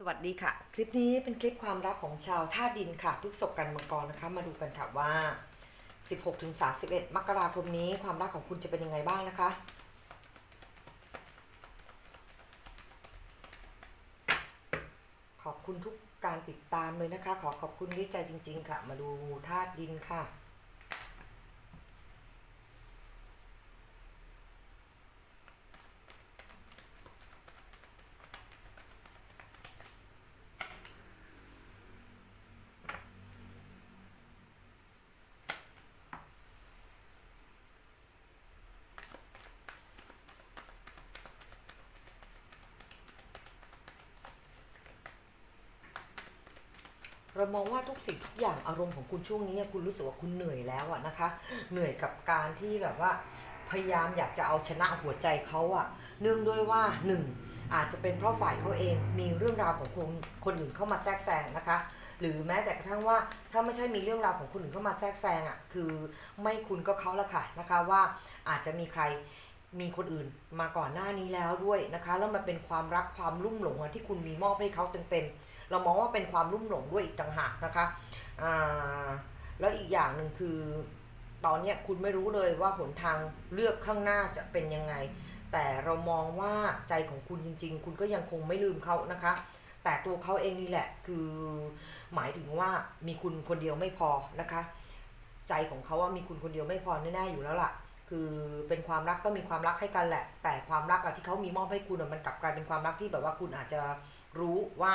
สวัสดีค่ะ คลิปนี้เป็นคลิปความรักของชาวท่าตุดินค่ะพฤกษบกันมังกรนะคะ มาดูกันค่ะว่า 16-31 มกราคมนี้ความรักของคุณจะเป็นยังไงบ้างนะคะ ขอบคุณทุกการติดตามเลยนะคะ ขอขอบคุณด้วยใจจริง ๆ ค่ะ มาดูธาตุดินค่ะ เรามองว่าทุกสิ่งทุกอย่างอารมณ์ของคุณช่วงนี้คุณรู้สึกว่าคุณเหนื่อยแล้วอะนะคะ เหนื่อยกับการที่แบบว่า พยายามอยากจะเอาชนะหัวใจเขาอะเนื่องด้วยว่าหนึ่งอาจจะเป็นเพราะฝ่ายเขาเองมีเรื่องราวของคนคนอื่นเข้ามาแทรกแซงนะคะ หรือแม้แต่กระทั่งว่าถ้าไม่ใช่มีเรื่องราวของคนอื่นเข้ามาแทรกแซงอะคือไม่คุณก็เขาละค่ะนะคะว่าอาจจะมีใครมีคนอื่นมาก่อนหน้านี้แล้วด้วยนะคะ แล้วมันเป็นความรักความลุ่มหลงที่คุณมีมอบให้เขาเต็มๆ เรามองว่าเป็นความรุ่มหลงด้วยอีกต่างหากนะคะอ่าแล้วอีกอย่างหนึ่งคือ ตอนนี้คุณไม่รู้เลยว่าหนทางเลือกข้างหน้าจะเป็นยังไง แต่เรามองว่าใจของคุณจริง ๆ คุณก็ยังคงไม่ลืมเขานะคะ แต่ตัวเขาเองนี่แหละคือหมายถึงว่ามีคุณคนเดียวไม่พอนะคะ ใจของเขาว่ามีคุณคนเดียวไม่พอแน่ๆอยู่แล้วล่ะ คือเป็นความรักก็มีความรักให้กันแหละ แต่ความรักอะที่เขามีมอบให้คุณมันกลับกลายเป็นความรักที่แบบว่าคุณอาจจะรู้ว่า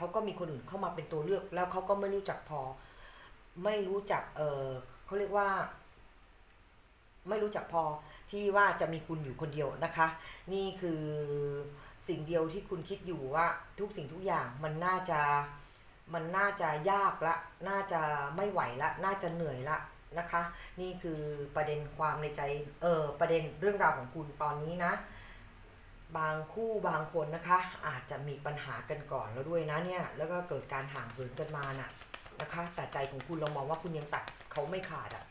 เขาก็มีคนอื่นเข้ามาเป็นตัวเลือก แล้วเขาก็ไม่รู้จักพอ ไม่รู้จักเออเขาเรียกว่า ไม่รู้จักพอที่ว่าจะมีคุณอยู่คนเดียวนะคะ นี่คือสิ่งเดียวที่คุณคิดอยู่ว่าทุกสิ่งทุกอย่างมันน่าจะมันน่าจะยากละ น่าจะไม่ไหวละ น่าจะเหนื่อยละนะคะ นี่คือประเด็นความในใจ เออประเด็นเรื่องราวของคุณตอนนี้นะ บางคู่บางคนนะคะ อาจจะมีปัญหากันก่อนแล้วด้วยนะเนี่ยแล้วก็เกิดการห่างเหินกันมาน่ะนะคะ แต่ใจของคุณเรามองว่าคุณยังตัดเขาไม่ขาดอะ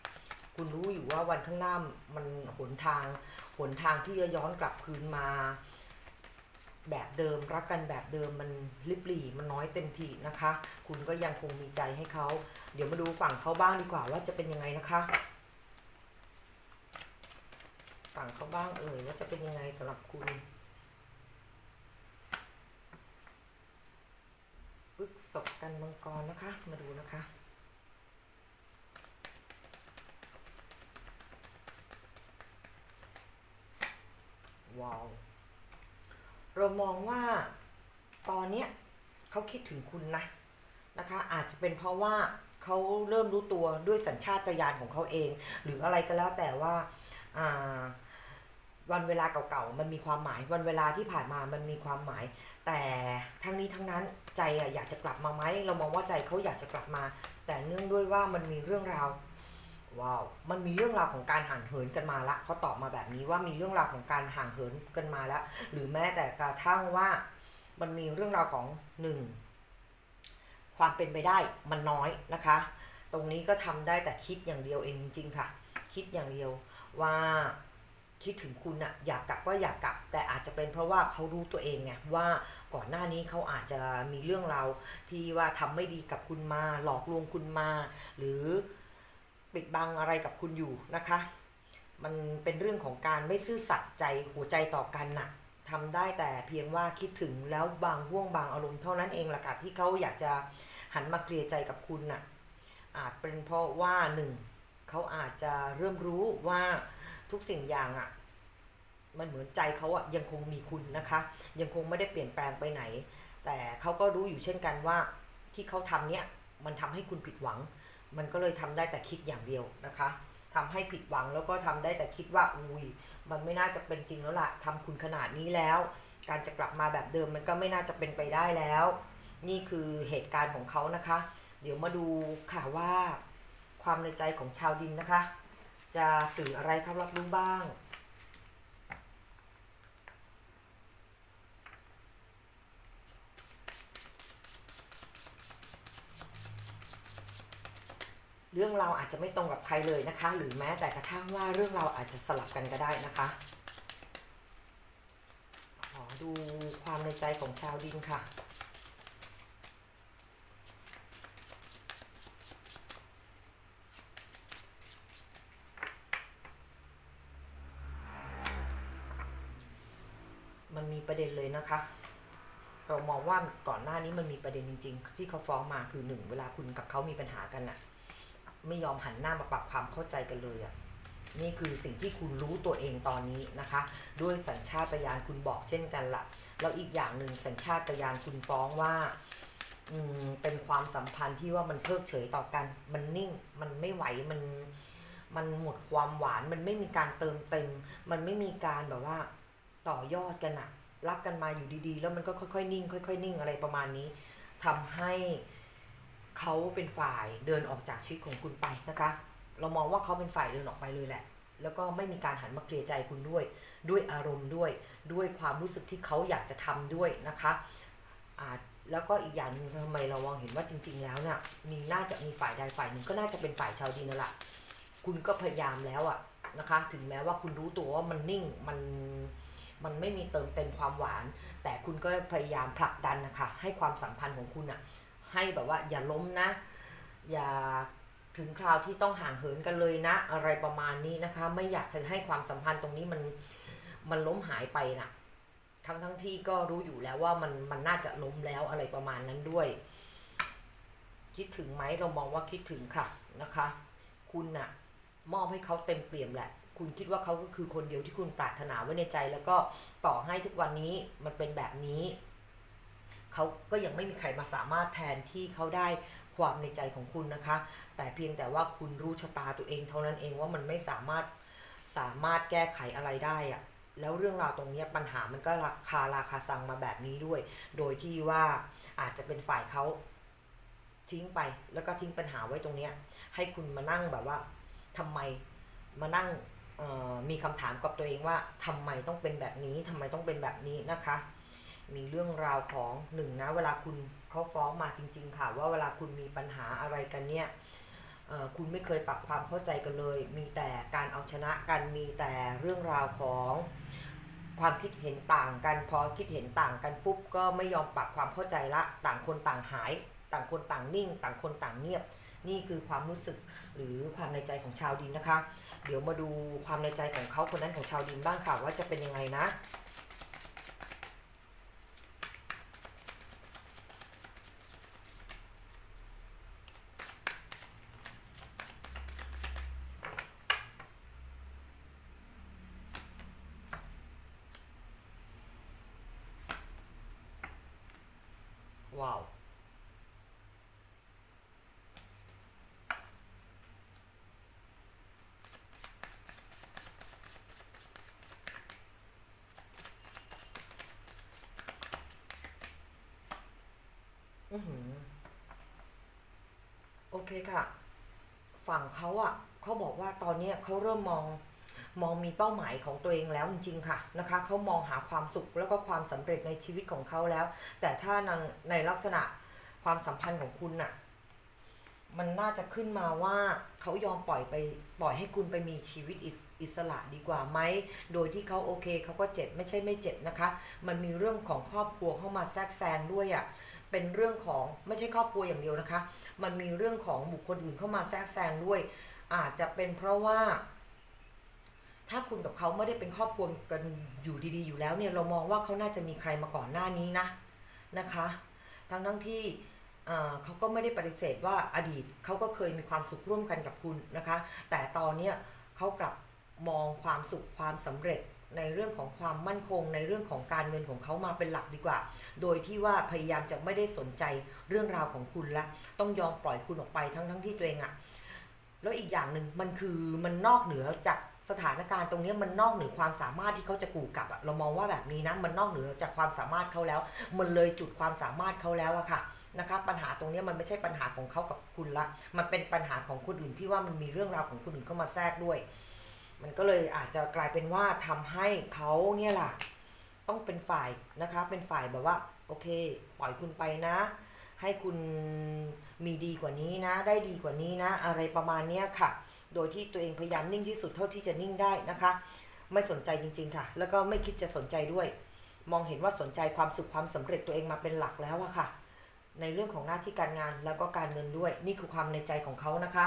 คุณรู้อยู่ว่าวันข้างหน้ามันหนทางหนทางที่จะย้อนกลับคืนมา แบบเดิมรักกันแบบเดิมมันลิบหลี่มันน้อยเต็มทีนะคะ คุณก็ยังคงมีใจให้เขา เดี๋ยวมาดูฝั่งเขาบ้างดีกว่าว่าจะเป็นยังไงนะคะฝั่งเขาบ้างเอ่ยว่าจะเป็นยังไงสำหรับคุณ ปึก ศพกันมังกรนะคะ มาดูนะคะ ว้าว เรามองว่าตอนเนี้ยเขาคิดถึงคุณนะนะคะ อาจจะเป็นเพราะว่าเขาเริ่มรู้ตัวด้วยสัญชาตญาณของเขาเอง หรืออะไรก็แล้วแต่ว่าอ่า วันเวลาเก่าๆ มันมีความหมาย วันเวลาที่ผ่านมามันมีความหมาย แต่ทั้งนี้ทั้งนั้นใจอะอยากจะกลับมาไหมเรามองว่าใจเขาอยากจะกลับมา แต่เนื่องด้วยว่ามันมีเรื่องราวว้าวมันมีเรื่องราวของการห่างเหินกันมาละเขาตอบมาแบบนี้ว่ามีเรื่องราวของการห่างเหินกันมาแล้ว หรือแม้แต่กระทั่งว่ามันมีเรื่องราวของหนึ่งความเป็นไปได้มันน้อยนะคะ ตรงนี้ก็ทำได้แต่คิดอย่างเดียวเองจริงๆค่ะ คิดอย่างเดียวว่า คิดถึงคุณอะอยากกลับก็อยากกลับ แต่อาจจะเป็นเพราะว่าเขารู้ตัวเองไงว่าก่อนหน้านี้เขาอาจจะมีเรื่องราวที่ว่าทำไม่ดีกับคุณมาหลอกลวงคุณมา หรือปิดบังอะไรกับคุณอยู่นะคะ มันเป็นเรื่องของการไม่ซื่อสัตย์ใจหัวใจต่อกันน่ะทำได้แต่เพียงว่าคิดถึงแล้วบางห่วงบางอารมณ์เท่านั้นเองละค่ะที่เขาอยากจะหันมาเคลียร์ใจกับคุณน่ะอาจเป็นเพราะว่าหนึ่งเขาอาจจะเริ่มรู้ว่า ทุกสิ่งอย่างอะมันเหมือนใจเขาอะยังคงมีคุณนะคะ ยังคงไม่ได้เปลี่ยนแปลงไปไหน แต่เขาก็รู้อยู่เช่นกันว่าที่เขาทำเนี้ยมันทำให้คุณผิดหวัง มันก็เลยทำได้แต่คิดอย่างเดียวนะคะทำให้ผิดหวังแล้วก็ทำได้แต่คิดว่าอุ้ยมันไม่น่าจะเป็นจริงแล้วล่ะทำคุณขนาดนี้แล้ว การจะกลับมาแบบเดิมมันก็ไม่น่าจะเป็นไปได้แล้ว นี่คือเหตุการณ์ของเขานะคะ เดี๋ยวมาดูค่ะว่าความในใจของชาวดินนะคะ จะสื่ออะไรเขารับรู้บ้าง เรื่องเราอาจจะไม่ตรงกับใครเลยนะคะ หรือแม้แต่กระทั่งว่าเรื่องเราอาจจะสลับกันก็ได้นะคะ ขอดูความในใจของชาวดินค่ะ ประเด็นเลยนะคะ เรามองว่าก่อนหน้านี้มันมีประเด็นจริง ๆ ที่เขาฟ้องมาคือหนึ่งเวลาคุณกับเขามีปัญหากันน่ะไม่ยอมหันหน้ามาปรับความเข้าใจกันเลยอะนี่คือสิ่งที่คุณรู้ตัวเองตอนนี้นะคะ ด้วยสัญชาตญาณคุณบอกเช่นกันละแล้วอีกอย่างหนึ่งสัญชาตญาณคุณฟ้องว่าอืมเป็นความสัมพันธ์ที่ว่ามันเพิกเฉยต่อกัน มันนิ่ง มันไม่ไหว มัน มันหมดความหวาน มันไม่มีการเติมเต็ม มันไม่มีการแบบว่าต่อยอดกันอะ รักกันมาอยู่ดีๆ แล้วมันก็ค่อยๆนิ่ง ค่อยๆนิ่งอะไรประมาณนี้ทำให้เขาเป็นฝ่ายเดินออกจากชีวิตของคุณไปนะคะ เรามองว่าเขาเป็นฝ่ายเดินออกไปเลยแหละ แล้วก็ไม่มีการหันมาเคลียร์ใจคุณด้วย ด้วยอารมณ์ด้วย ด้วยความรู้สึกที่เขาอยากจะทำด้วยนะคะอ่าแล้วก็อีกอย่างหนึ่งทำไมเรามองเห็นว่าจริง ๆ แล้วเนี่ยมีน่าจะมีฝ่ายใดฝ่ายหนึ่งก็น่าจะเป็นฝ่ายชาวดินนั่นแหละคุณก็พยายามแล้วอะนะคะ ถึงแม้ว่าคุณรู้ตัวว่ามันนิ่งมัน มันไม่มีเติมเต็มความหวาน แต่คุณก็พยายามผลักดันนะคะให้ความสัมพันธ์ของคุณอะให้แบบว่าอย่าล้มนะ อย่าถึงคราวที่ต้องห่างเหินกันเลยนะ อะไรประมาณนี้นะคะ ไม่อยากให้ความสัมพันธ์ตรงนี้มันมันล้มหายไปนะทั้งทั้งที่ก็รู้อยู่แล้วว่ามันมันน่าจะล้มแล้วอะไรประมาณนั้นด้วย คิดถึงไหมเรามองว่าคิดถึงค่ะนะคะ คุณน่ะมอบให้เขาเต็มเปี่ยมแหละ คุณคิดว่าเขาก็คือคนเดียวที่คุณปรารถนาไว้ในใจ แล้วก็ต่อให้ทุกวันนี้มันเป็นแบบนี้เขาก็ยังไม่มีใครมาสามารถแทนที่เขาได้ความในใจของคุณนะคะ แต่เพียงแต่ว่าคุณรู้ชะตาตัวเองเท่านั้นเองว่ามันไม่สามารถสามารถแก้ไขอะไรได้อะแล้วเรื่องราวตรงนี้ปัญหามันก็ราคาราคาซังมาแบบนี้ด้วย โดยที่ว่าอาจจะเป็นฝ่ายเขาทิ้งไปแล้วก็ทิ้งปัญหาไว้ตรงเนี้ยให้คุณมานั่งแบบว่าทำไมมานั่ง มีคำถามกับตัวเองว่าทำไมต้องเป็นแบบนี้ทำไมต้องเป็นแบบนี้นะคะ มีเรื่องราวของหนึ่งนะเวลาคุณเขาฟ้องมาจริง ๆ ค่ะ ว่าเวลาคุณมีปัญหาอะไรกันเนี่ยคุณไม่เคยปรับความเข้าใจกันเลย มีแต่การเอาชนะกันมีแต่เรื่องราวของความคิดเห็นต่างกัน พอคิดเห็นต่างกันปุ๊บก็ไม่ยอมปรับความเข้าใจละต่างคนต่างหาย ต่างคนต่างนิ่ง ต่างคนต่างเงียบ นี่คือความรู้สึกหรือความในใจของชาวดินนะคะ เดี๋ยวมาดูความในใจของเขาคนนั้นของชาวดินบ้างค่ะว่าจะเป็นยังไงนะว้าว อือหือ โอ เคค่ะ ฝั่งเขาอะเขาบอกว่าตอนนี้เขาเริ่มมองมองมีเป้าหมายของตัวเองแล้วจริงๆค่ะนะคะเขามองหาความสุขแล้วก็ความสำเร็จในชีวิตของเขาแล้ว แต่ถ้าในในลักษณะความสัมพันธ์ของคุณน่ะมันน่าจะขึ้นมาว่าเขายอมปล่อยไปปล่อยให้คุณไปมีชีวิตอิสอิสระดีกว่าไหม โดยที่เขาโอเคเขาก็เจ็บไม่ใช่ไม่เจ็บนะคะ มันมีเรื่องของครอบครัวเข้ามาแทรกแซงด้วยอะ่ะ เป็นเรื่องของไม่ใช่ครอบครัวอย่างเดียวนะคะ มันมีเรื่องของบุคคลอื่นเข้ามาแทรกแซงด้วย อาจจะเป็นเพราะว่า ถ้าคุณกับเขาไม่ได้เป็นครอบครัวกันอยู่ดีๆ อยู่แล้วเนี่ยเรามองว่าเขาน่าจะมีใครมาก่อนหน้านี้นะนะคะ ทั้งทั้งที่เขาก็ไม่ได้ปฏิเสธว่าอดีตเขาก็เคยมีความสุขร่วมกันกับคุณนะคะ แต่ตอนเนี้ยเขากลับมองความสุขความสำเร็จ ในเรื่องของความมั่นคง ในเรื่องของการเงินของเขามาเป็นหลักดีกว่า โดยที่ว่าพยายามจะไม่ได้สนใจเรื่องราวของคุณละ ต้องยอมปล่อยคุณออกไปทั้งทั้งที่ตัวเองอะแล้วอีกอย่างหนึ่งมันคือมันนอกเหนือจากสถานการณ์ตรงนี้มันนอกเหนือความสามารถที่เขาจะกูกลับอะเรามองว่าแบบนี้นะมันนอกเหนือจากความสามารถเขาแล้ว มันเลยจุดความสามารถเขาแล้วอะค่ะนะคะปัญหาตรงนี้มันไม่ใช่ปัญหาของเขากับคุณละ มันเป็นปัญหาของคนอื่นที่ว่ามันมีเรื่องราวของคนอื่นเข้ามาแทรกด้วย มันก็เลยอาจจะกลายเป็นว่าทำให้เขาเนี่ยแหละต้องเป็นฝ่ายนะคะ เป็นฝ่ายแบบว่า โอเค ปล่อยคุณไปนะ ให้คุณมีดีกว่านี้นะ ได้ดีกว่านี้นะ อะไรประมาณเนี้ยค่ะ โดยที่ตัวเองพยายามนิ่งที่สุดเท่าที่จะนิ่งได้นะคะ ไม่สนใจจริง ๆ ค่ะ แล้วก็ไม่คิดจะสนใจด้วย มองเห็นว่าสนใจความสุขความสำเร็จตัวเองมาเป็นหลักแล้วอะค่ะ ในเรื่องของหน้าที่การงานแล้วก็การเงินด้วย นี่คือความในใจของเขานะคะ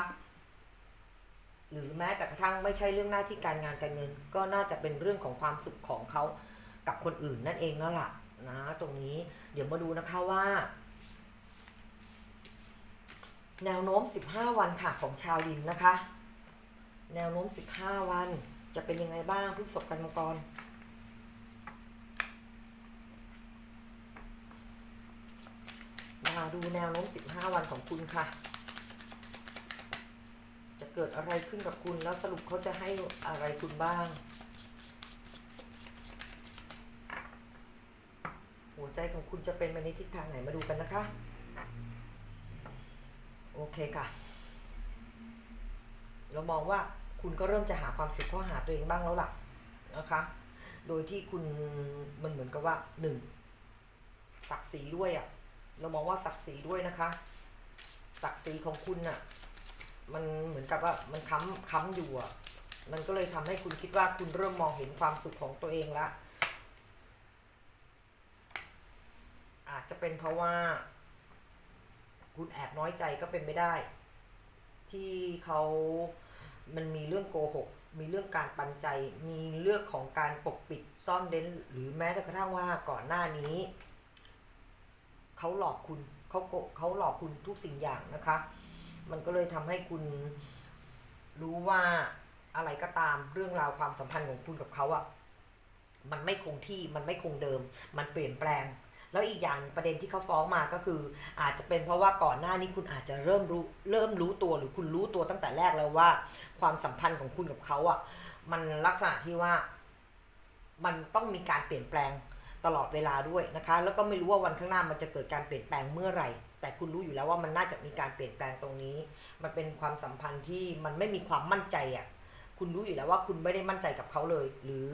หรือแม้แต่กระทั่งไม่ใช่เรื่องหน้าที่การงานการเงิน ก็น่าจะเป็นเรื่องของความสุขของเขากับคนอื่นนั่นเองแล้วล่ะนะตรงนี้เดี๋ยวมาดูนะคะว่า แนวโน้ม 15 วันค่ะของชาวลินนะคะ แนวโน้ม 15 วันจะเป็นยังไงบ้างพฤกษบกันมังกรมาดูแนวโน้ม 15 วันของคุณค่ะ เกิดอะไรขึ้นกับคุณ แล้วสรุปเขาจะให้อะไรคุณบ้าง หัวใจของคุณจะเป็นไปในทิศทางไหนมาดูกันนะคะ โอเคค่ะ เรามองว่าคุณก็เริ่มจะหาความสุขข้อหาตัวเองบ้างแล้วล่ะนะคะ โดยที่คุณมันเหมือนกับว่าหนึ่งศักดิ์ศรีด้วยอะ่ะ เรามองว่าศักดิ์ศรีด้วยนะคะ ศักดิ์ศรีของคุณน่ะ มันเหมือนกับว่ามันค้ำค้ำอยู่อะ มันก็เลยทำให้คุณคิดว่าคุณเริ่มมองเห็นความสุขของตัวเองล้วอาจจะเป็นเพราะว่า คุณแอบน้อยใจก็เป็นไม่ได้ ที่เขามันมีเรื่องโกหก มีเรื่องการปันใจ มีเรื่องของการปกปิดซ่อนเร้นหรือแม้แต่กระทั่งว่าก่อนหน้านี้เขาหลอกคุณเขาโกเขาหลอกคุณทุกสิ่งอย่างนะคะ มันก็เลยทำให้คุณรู้ว่าอะไรก็ตามเรื่องราวความสัมพันธ์ของคุณกับเขาอะมันไม่คงที่มันไม่คงเดิม มันเปลี่ยนแปลง แล้วอีกอย่างประเด็นที่เขาฟ้องมาก็คือ อาจจะเป็นเพราะว่าก่อนหน้านี้คุณอาจจะเริ่มรู้เริ่มรู้ตัวหรือคุณรู้ตัวตั้งแต่แรกแล้วว่า ความสัมพันธ์ของคุณกับเขาอะ มันลักษณะที่ว่ามันต้องมีการเปลี่ยนแปลงตลอดเวลาด้วยนะคะ แล้วก็ไม่รู้ว่าวันข้างหน้ามันจะเกิดการเปลี่ยนแปลงเมื่อไหร่ แต่คุณรู้อยู่แล้วว่ามันน่าจะมีการเปลี่ยนแปลงตรงนี้ มันเป็นความสัมพันธ์ที่มันไม่มีความมั่นใจอะคุณรู้อยู่แล้วว่าคุณไม่ได้มั่นใจกับเขาเลย หรือ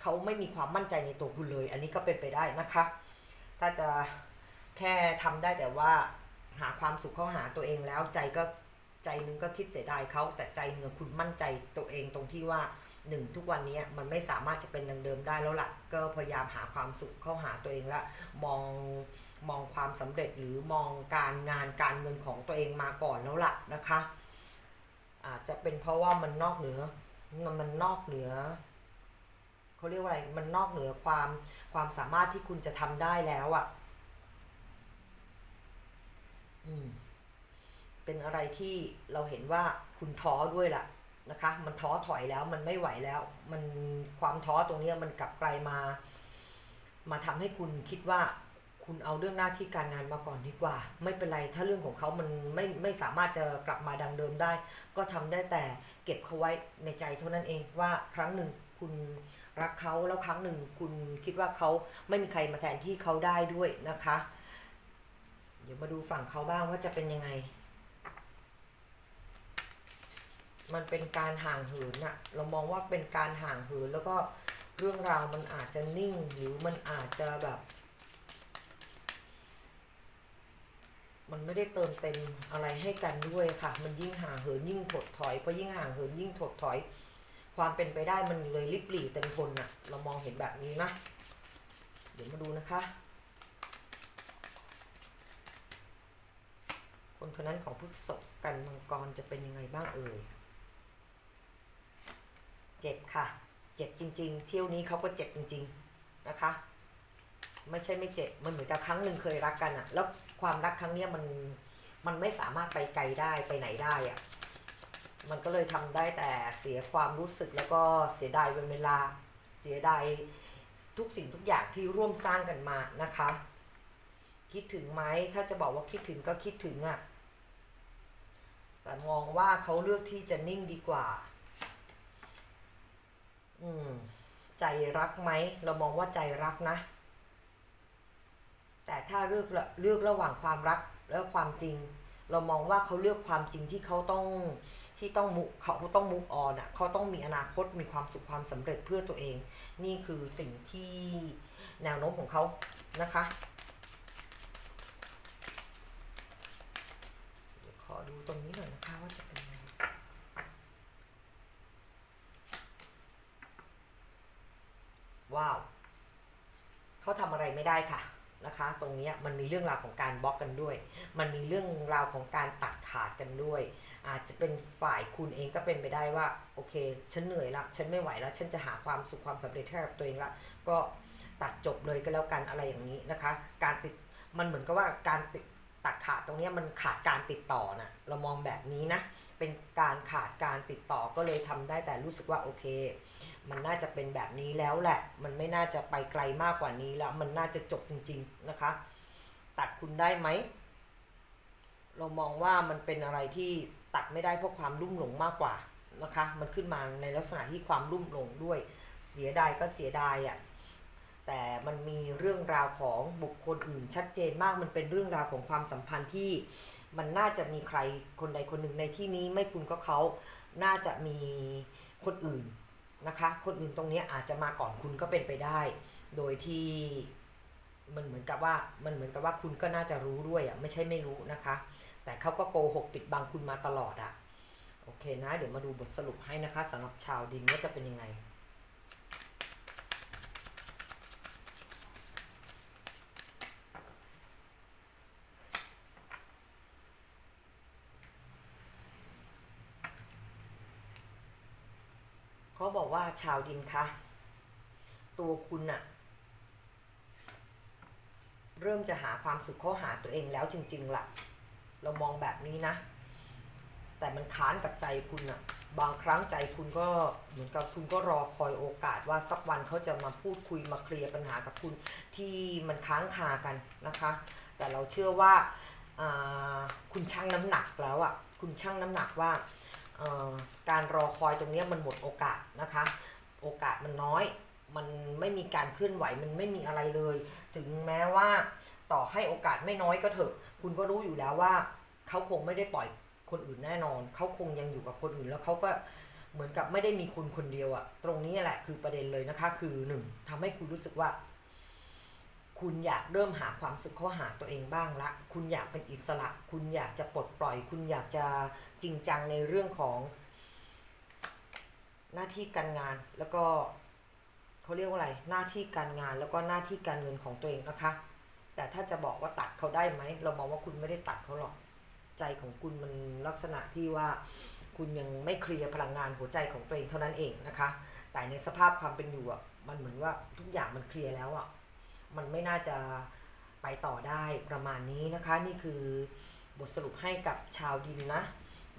เขาไม่มีความมั่นใจในตัวคุณเลย อันนี้ก็เป็นไปได้นะคะ ถ้าจะแค่ทำได้แต่ว่าหาความสุขเข้าหาตัวเองแล้วใจก็ใจนึงก็คิดเสียดายเขาแต่ใจนึงคุณมั่นใจตัวเองตรงที่ว่าหนึ่งทุกวันนี้มันไม่สามารถจะเป็นดังเดิมได้แล้วล่ะ ก็พยายามหาความสุขเข้าหาตัวเองละมอง มองความสำเร็จหรือมองการงานการเงินของตัวเองมาก่อนแล้วล่ะนะคะอาจจะเป็นเพราะว่ามันนอกเหนือมันมันนอกเหนือเขาเรียกว่าอะไรมันนอกเหนือความความสามารถที่คุณจะทำได้แล้วอะ่ะอืมเป็นอะไรที่เราเห็นว่าคุณท้อด้วยล่ะนะคะ มันท้อถอยแล้วมันไม่ไหวแล้ว มันความท้อตรงนี้มันกลับกลายมา มาทำให้คุณคิดว่า คุณเอาเรื่องหน้าที่การงานมาก่อนดีกว่า ไม่เป็นไรถ้าเรื่องของเขามันไม่ไม่สามารถจะกลับมาดังเดิมได้ ก็ทำได้แต่เก็บเขาไว้ในใจเท่านั้นเองว่าครั้งหนึ่งคุณรักเขาแล้วครั้งหนึ่งคุณคิดว่าเขาไม่มีใครมาแทนที่เขาได้ด้วยนะคะ เดี๋ยวมาดูฝั่งเขาบ้างว่าจะเป็นยังไง มันเป็นการห่างเหินอะเรามองว่าเป็นการห่างเหินแล้วก็เรื่องราวมันอาจจะนิ่งหรือมันอาจจะแบบ มันไม่ได้เติมเต็มอะไรให้กันด้วยค่ะ มันยิ่งห่างเหินยิ่งถดถอยเพราะยิ่งห่างเหินยิ่งถดถอย ความเป็นไปได้มันเลยริบหรี่เต็มทนอะเรามองเห็นแบบนี้นะ เดี๋ยวมาดูนะคะ คนคนนั้นของพฤกษบกันมังกรจะเป็นยังไงบ้างเอ่ยเจ็บค่ะ เจ็บจริง ๆ เที่ยวนี้เขาก็เจ็บจริง ๆนะคะ ไม่ใช่ไม่เจ็บ มันเหมือนกับครั้งหนึ่งเคยรักกันอะแล้ว ความรักครั้งเนี้ยมันมันไม่สามารถไปไกลได้ไปไหนได้อะมันก็เลยทำได้แต่เสียความรู้สึกแล้วก็เสียดายเวลาเสียดายทุกสิ่งทุกอย่างที่ร่วมสร้างกันมานะคะ คิดถึงไหมถ้าจะบอกว่าคิดถึงก็คิดถึงอะแต่มองว่าเขาเลือกที่จะนิ่งดีกว่า อืม ใจรักไหม เรามองว่าใจรักนะ แต่ถ้าเลือกเลือกระหว่างความรักและความจริง เรามองว่าเขาเลือกความจริงที่เขาต้องที่ต้องมุเขาต้องมุกออนอะเขาต้องมีอนาคตมีความสุขความสำเร็จเพื่อตัวเอง นี่คือสิ่งที่แนวโน้มของเขานะคะขอดูตรงนี้หน่อยนะคะว่าจะเป็นยังไงว้าว เขาทำอะไรไม่ได้ค่ะ นะคะ ตรงนี้มันมีเรื่องราวของการบล็อกกันด้วย มันมีเรื่องราวของการตัดขาดกันด้วย อาจจะเป็นฝ่ายคุณเองก็เป็นไปได้ว่า โอเค ฉันเหนื่อยละฉันไม่ไหวแล้วฉันจะหาความสุขความสำเร็จให้กับตัวเองละก็ตัดจบเลยก็แล้วกันอะไรอย่างนี้นะคะ การติดมันเหมือนกับว่าการติดตัดขาดตรงนี้มันขาดการติดต่อนะเรามองแบบนี้นะเป็นการขาดการติดต่อก็เลยทำได้แต่รู้สึกว่าโอเค มันน่าจะเป็นแบบนี้แล้วแหละ มันไม่น่าจะไปไกลมากกว่านี้แล้ว มันน่าจะจบจริง ๆนะคะ ตัดคุณได้ไหม เรามองว่ามันเป็นอะไรที่ตัดไม่ได้เพราะความรุ่มหลงมากกว่านะคะ มันขึ้นมาในลักษณะที่ความรุ่มหลงด้วย เสียดายก็เสียดายอะ่ะ แต่มันมีเรื่องราวของบุคคลอื่นชัดเจนมาก มันเป็นเรื่องราวของความสัมพันธ์ที่มันน่าจะมีใครคนใดคนหนึ่งในที่นี้ไม่คุณก็เขา น่าจะมีคนอื่น นะคะ คนอื่นตรงนี้อาจจะมาก่อนคุณก็เป็นไปได้ โดยที่มันเหมือนกับว่ามันเหมือนกับว่าคุณก็น่าจะรู้ด้วยอะไม่ใช่ไม่รู้นะคะ แต่เขาก็โกหกปิดบังคุณมาตลอดอะโอเคนะ เดี๋ยวมาดูบทสรุปให้นะคะสำหรับชาวดินว่าจะเป็นยังไง เขาบอก ว่าชาวดินคะ ตัวคุณอะเริ่มจะหาความสุขเข้าหาตัวเองแล้วจริง ๆล่ะ เรามองแบบนี้นะ แต่มันค้านกับใจคุณอะบางครั้งใจคุณก็เหมือนกับคุณก็รอคอยโอกาสว่าสักวันเขาจะมาพูดคุยมาเคลียร์ปัญหากับคุณที่มันค้างคากันนะคะ แต่เราเชื่อว่าคุณชั่งน้ำหนักแล้วอะคุณชั่งน้ำหนักว่า การรอคอยตรงนี้มันหมดโอกาสนะคะ โอกาสมันน้อย มันไม่มีการเคลื่อนไหวมันไม่มีอะไรเลย ถึงแม้ว่าต่อให้โอกาสไม่น้อยก็เถอะ คุณก็รู้อยู่แล้วว่าเขาคงไม่ได้ปล่อยคนอื่นแน่นอน เขาคงยังอยู่กับคนอื่นแล้วเขาก็เหมือนกับไม่ได้มีคุณคนเดียวอะตรงนี้แหละคือประเด็นเลยนะคะ คือหนึ่งทำให้คุณรู้สึกว่า คุณอยากเริ่มหาความสุขเข้าหาตัวเองบ้างละ คุณอยากเป็นอิสระ คุณอยากจะปลดปล่อย คุณอยากจะ จริงจังในเรื่องของหน้าที่การงานแล้วก็เขาเรียกว่าอะไรหน้าที่การงานแล้วก็หน้าที่การเงินของตัวเองนะคะ แต่ถ้าจะบอกว่าตัดเขาได้ไหมเรามองว่าคุณไม่ได้ตัดเขาหรอกใจของคุณมันลักษณะที่ว่าคุณยังไม่เคลียร์พลังงานหัวใจของตัวเองเท่านั้นเองนะคะ แต่ในสภาพความเป็นอยู่อะมันเหมือนว่าทุกอย่างมันเคลียร์แล้วอะมันไม่น่าจะไปต่อได้ประมาณนี้นะคะ นี่คือบทสรุปให้กับชาวดินนะ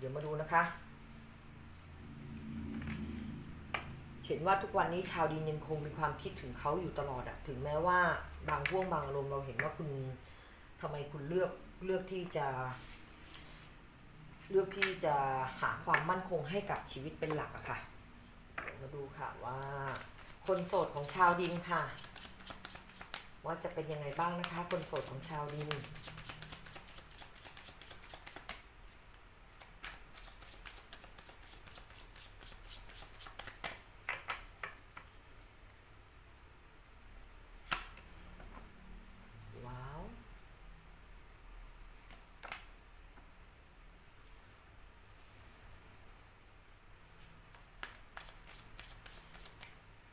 ดี๋ยวมาดูนะคะ เห็นว่าทุกวันนี้ชาวดินยังคงมีความคิดถึงเขาอยู่ตลอดอะถึงแม้ว่าบางห่วงบางอารมณ์เราเห็นว่าคุณทำไมคุณเลือกเลือกที่จะ เลือกที่จะหาความมั่นคงให้กับชีวิตเป็นหลักอะค่ะมาดูค่ะว่า คนโสดของชาวดินค่ะ ว่าจะเป็นยังไงบ้างนะคะ คนโสดของชาวดิน ว้าว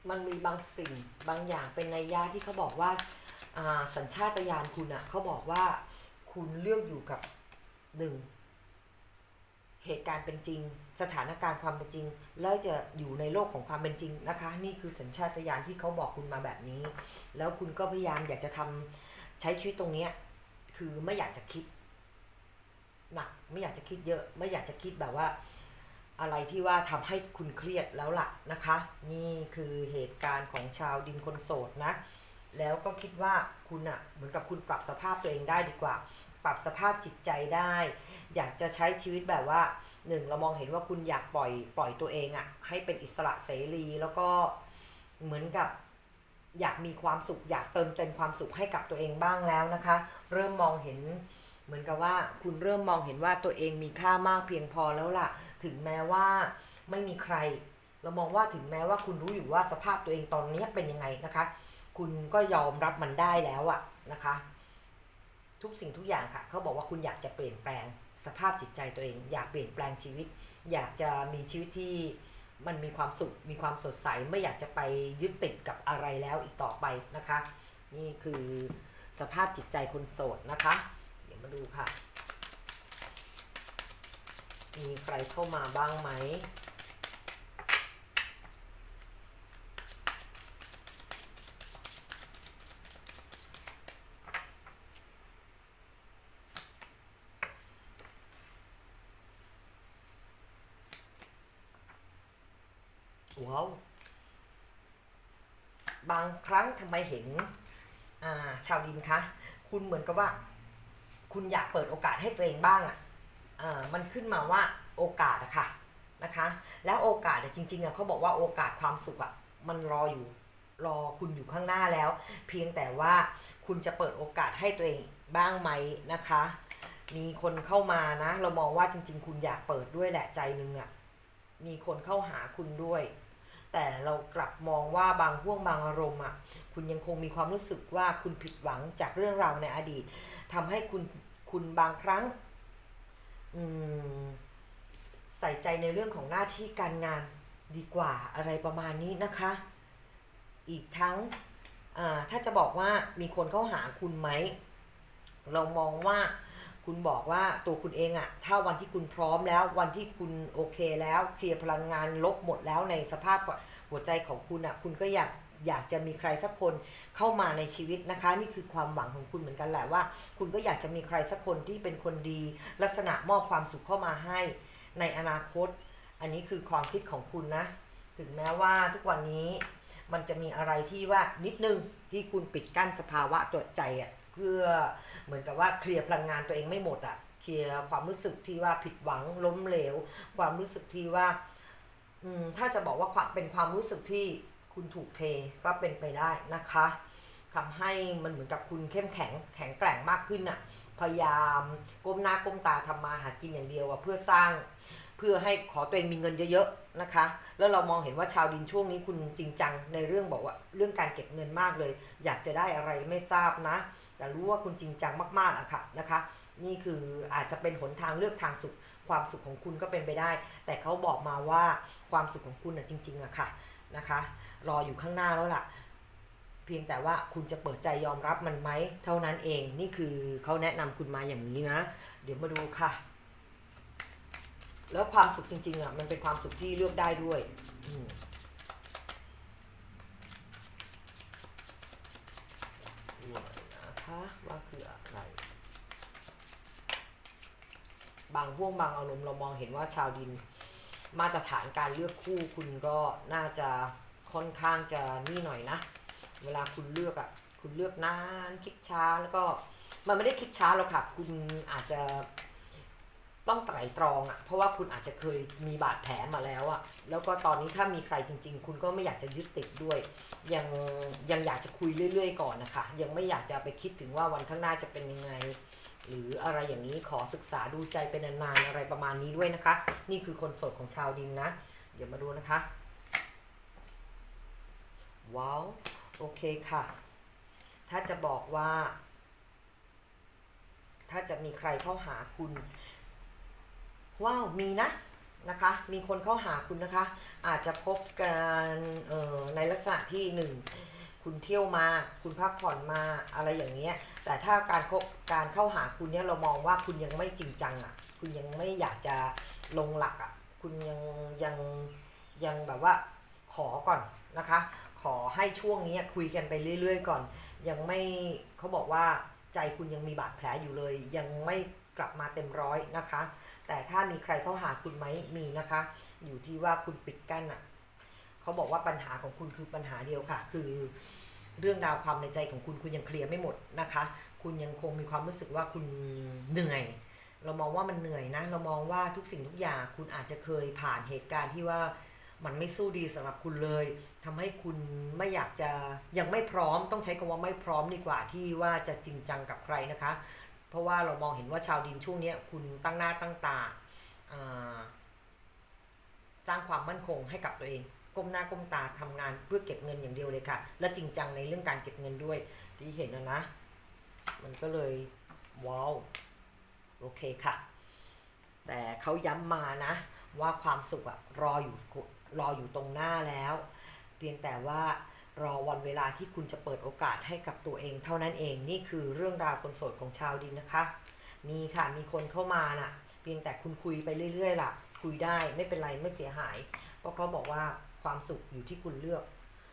มันมี บางสิ่งบางอย่างเป็นนัยยะที่เขาบอกว่าสัญชาตญาณคุณอะเขาบอกว่าคุณเลือกอยู่กับหนึ่งเหตุการณ์เป็นจริง สถานการณ์ความเป็นจริง แล้วจะอยู่ในโลกของความเป็นจริงนะคะ นี่คือสัญชาตญาณที่เขาบอกคุณมาแบบนี้ แล้วคุณก็พยายามอยากจะทำใช้ชีวิตตรงเนี้ยคือไม่อยากจะคิดหนักไม่อยากจะคิดเยอะ ไม่อยากจะคิดแบบว่า อะไรที่ว่าทำให้คุณเครียดแล้วล่ะนะคะ นี่คือเหตุการณ์ของชาวดินคนโสดนะ แล้วก็คิดว่าคุณอะเหมือนกับคุณปรับสภาพตัวเองได้ดีกว่า ปรับสภาพจิตใจได้ อยากจะใช้ชีวิตแบบว่าหนึ่งเรามองเห็นว่าคุณอยากปล่อยปล่อยตัวเองอะให้เป็นอิสระเสรีแล้วก็เหมือนกับอยากมีความสุข อยากเติมเต็มความสุขให้กับตัวเองบ้างแล้วนะคะ เริ่มมองเห็นเหมือนกับว่าคุณเริ่มมองเห็นว่าตัวเองมีค่ามากเพียงพอแล้วล่ะ ถึงแม้ว่าไม่มีใคร เรามองว่าถึงแม้ว่าคุณรู้อยู่ว่าสภาพตัวเองตอนนี้เป็นยังไงนะคะ คุณก็ยอมรับมันได้แล้วอะนะคะ ทุกสิ่งทุกอย่างค่ะ เขาบอกว่าคุณอยากจะเปลี่ยนแปลงสภาพจิตใจตัวเอง อยากเปลี่ยนแปลงชีวิต อยากจะมีชีวิตที่มันมีความสุข มีความสดใส ไม่อยากจะไปยึดติดกับอะไรแล้วอีกต่อไปนะคะ นี่คือสภาพจิตใจคนโสดนะคะ เดี๋ยวมาดูค่ะ มีใครเข้ามาบ้างไหม ว้าว บางครั้งทำไมเห็นาชาวดินคะ คุณเหมือนกับว่า คุณอยากเปิดโอกาสให้ตัวเองบ้างอะ่ะ มันขึ้นมาว่าโอกาสอะค่ะนะคะแล้วโอกาสอะจริงๆอะเขาบอกว่าโอกาสความสุขอะมันรออยู่รอคุณอยู่ข้างหน้าแล้ว เพียงแต่ว่าคุณจะเปิดโอกาสให้ตัวเองบ้างไหมนะคะ มีคนเข้ามานะ เรามองว่าจริง ๆ คุณอยากเปิดด้วยแหละใจนึงอะมีคนเข้าหาคุณด้วย แต่เรากลับมองว่าบางห่วงบางอารมณ์อะคุณยังคงมีความรู้สึกว่าคุณผิดหวังจากเรื่องราวในอดีตทำให้คุณคุณบางครั้ง ใส่ใจในเรื่องของหน้าที่การงานดีกว่าอะไรประมาณนี้นะคะ อีกทั้งถ้าจะบอกว่ามีคนเข้าหาคุณไหม เรามองว่าคุณบอกว่าตัวคุณเองอะถ้าวันที่คุณพร้อมแล้ววันที่คุณโอเคแล้วเคลียร์พลังงานลบหมดแล้วในสภาพหัวใจของคุณอะคุณก็อยาก อยากจะมีใครสักคนเข้ามาในชีวิตนะคะ นี่คือความหวังของคุณเหมือนกันแหละว่า คุณก็อยากจะมีใครสักคนที่เป็นคนดี ลักษณะมอบความสุขเข้ามาให้ในอนาคต อันนี้คือความคิดของคุณนะ ถึงแม้ว่าทุกวันนี้มันจะมีอะไรที่ว่านิดนึงที่คุณปิดกั้นสภาวะตัวใจอะ่ะเพื่อเหมือนกับว่าเคลียร์พลังงานตัวเองไม่หมดอะ่ะเคลียร์ความรู้สึกที่ว่าผิดหวังล้มเหลว ความรู้สึกที่ว่าถ้าจะบอกว่าความเป็นความรู้สึกที่ คุณถูกเทก็เป็นไปได้นะคะทำให้มันเหมือนกับคุณเข้มแข็งแข็งแกร่งมากขึ้นน่ะพยายามก้มหน้าก้มตาทำมาหากินอย่างเดียวอะเพื่อสร้างเพื่อให้ขอตัวเองมีเงินเยอะๆนะคะ แล้วเรามองเห็นว่าชาวดินช่วงนี้คุณจริงจังในเรื่องบอกว่าเรื่องการเก็บเงินมากเลย อยากจะได้อะไรไม่ทราบนะ แต่รู้ว่าคุณจริงจังมากๆอะค่ะนะคะ นี่คืออาจจะเป็นหนทางเลือกทางสุขความสุขของคุณก็เป็นไปได้ แต่เขาบอกมาว่าความสุขของคุณอะจริงๆอะค่ะนะคะ รออยู่ข้างหน้าแล้วล่ะ เพียงแต่ว่าคุณจะเปิดใจยอมรับมันไหม เท่านั้นเองนี่คือเขาแนะนำคุณมาอย่างนี้นะ เดี๋ยวมาดูค่ะ แล้วความสุขจริงๆอะมันเป็นความสุขที่เลือกได้ด้วยหน่อยนะคะว่าคืออะไรบางห่วงบางอารมณ์เรามองเห็นว่าชาวดิน มาตรฐานการเลือกคู่คุณก็น่าจะ ค่อนข้างจะนี่หน่อยนะ เวลาคุณเลือกอะ่ะ คุณเลือกนานคิดช้าแล้วก็มันไม่ได้คิดช้าหรอกค่ะ คุณอาจจะต้องไตร่ตรองอะ่ะ เพราะว่าคุณอาจจะเคยมีบาดแผลมาแล้วอะ่ะ แล้วก็ตอนนี้ถ้ามีใครจริง ๆ คุณก็ไม่อยากจะยึดติดด้วย ยังยังอยากจะคุยเรื่อยๆ ก่อนนะคะ ยังไม่อยากจะไปคิดถึงว่าวันข้างหน้าจะเป็นยังไง หรืออะไรอย่างนี้ขอศึกษาดูใจเป็นนานๆอะไรประมาณนี้ด้วยนะคะ นี่คือคนโสดของชาวดินนะ เดี๋ยวมาดูนะคะ ว้าว โอเคค่ะ ถ้าจะบอกว่า ถ้าจะมีใครเข้าหาคุณ ว้าว มีนะนะคะ มีคนเข้าหาคุณนะคะ อาจจะพบกันในลักษณะที่หนึ่งคุณเที่ยวมา คุณพักผ่อนมาอะไรอย่างเงี้ย แต่ถ้าการคบการเข้าหาคุณเนี่ยเรามองว่าคุณยังไม่จริงจังอะ คุณยังไม่อยากจะลงหลักอะ คุณยังยังยังแบบว่าขอก่อนนะคะ ขอให้ช่วงนี้คุยกันไปเรื่อย ๆ ก่อน ยังไม่เขาบอกว่าใจคุณยังมีบาดแผลอยู่เลย ยังไม่กลับมาเต็มร้อยนะคะ แต่ถ้ามีใครเข้าหาคุณไหมมีนะคะ อยู่ที่ว่าคุณปิดกั้นอะเขาบอกว่าปัญหาของคุณคือปัญหาเดียวค่ะ คือเรื่องราวความในใจของคุณคุณยังเคลียร์ไม่หมดนะคะ คุณยังคงมีความรู้สึกว่าคุณเหนื่อย เรามองว่ามันเหนื่อยนะ เรามองว่าทุกสิ่งทุกอย่างคุณอาจจะเคยผ่านเหตุการณ์ที่ว่า มันไม่สู้ดีสำหรับคุณเลยทำให้คุณไม่อยากจะยังไม่พร้อมต้องใช้คำว่าไม่พร้อมดีกว่าที่ว่าจะจริงจังกับใครนะคะ เพราะว่าเรามองเห็นว่าชาวดินช่วงนี้คุณตั้งหน้าตั้งตาสร้างความมั่นคงให้กับตัวเองก้มหน้าก้มตาทำงานเพื่อเก็บเงินอย่างเดียวเลยค่ะ และจริงจังในเรื่องการเก็บเงินด้วยที่เห็นนะนะ มันก็เลยว้าวโอเคค่ะ แต่เขาย้ำมานะ ว่าความสุขอะรออยู่ รออยู่ตรงหน้าแล้ว เพียงแต่ว่ารอวันเวลาที่คุณจะเปิดโอกาสให้กับตัวเอง เท่านั้นเองนี่คือเรื่องราวคนโสดของชาวดินนะคะ มีค่ะมีคนเข้ามาน่ะ เพียงแต่คุณคุยไปเรื่อยๆล่ะ คุยได้ไม่เป็นไรไม่เสียหาย เพราะเขาบอกว่าความสุขอยู่ที่คุณเลือก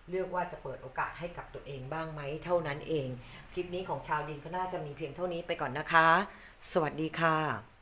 เลือกว่าจะเปิดโอกาสให้กับตัวเองบ้างไหมเท่านั้นเอง คลิปนี้ของชาวดินก็น่าจะมีเพียงเท่านี้ไปก่อนนะคะ สวัสดีค่ะ